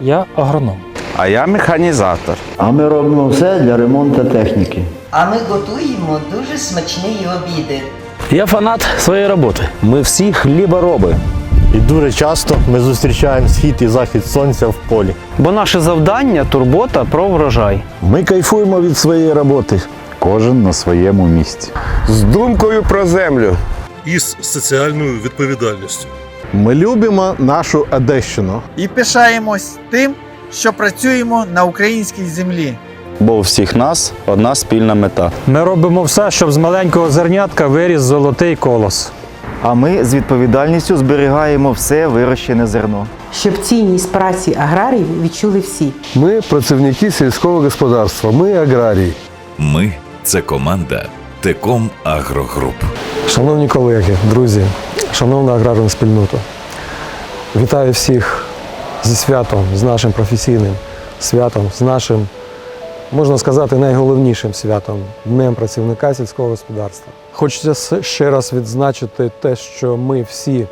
Я агроном. А я механізатор. А ми робимо все для ремонту техніки. А ми готуємо дуже смачні обіди. Я фанат своєї роботи. Ми всі хлібороби. І дуже часто ми зустрічаємо схід і захід сонця в полі. Бо наше завдання турбота про врожай. Ми кайфуємо від своєї роботи. Кожен на своєму місці. З думкою про землю. із соціальною відповідальністю. Ми любимо нашу Одещину. і пишаємось тим, що працюємо на українській землі. Бо у всіх нас одна спільна мета. Ми робимо все, щоб з маленького зернятка виріс золотий колос. А ми з відповідальністю зберігаємо все вирощене зерно. щоб цінність праці аграріїв відчули всі. Ми працівники сільського господарства. Ми аграрії. Ми це команда Теком Агрогруп. Шановні колеги, друзі, шановна аграрна спільнота, вітаю всіх зі святом, з нашим професійним святом, з нашим, можна сказати, найголовнішим святом Днем працівника сільського господарства. Хочеться ще раз відзначити те, що ми всі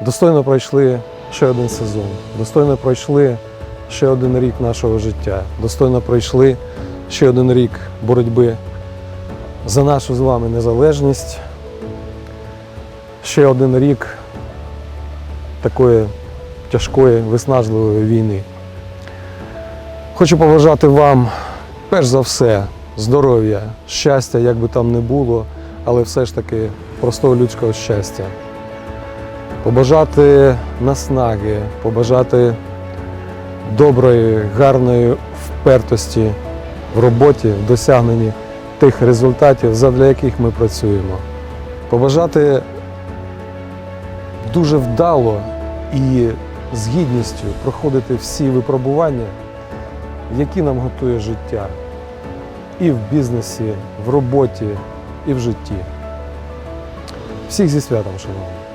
достойно пройшли ще один сезон, достойно пройшли ще один рік нашого життя, достойно пройшли ще один рік боротьби за нашу з вами незалежність. Ще один рік такої тяжкої, виснажливої війни. Хочу побажати вам, перш за все, здоров'я, щастя, як би там не було, але все ж таки простого людського щастя. Побажати наснаги, побажати доброї, гарної впертості в роботі, в досягненні тих результатів, задля яких ми працюємо. Побажати дуже вдало і з гідністю проходити всі випробування, які нам готує життя і в бізнесі, в роботі, і в житті. Всіх зі святом, шановні!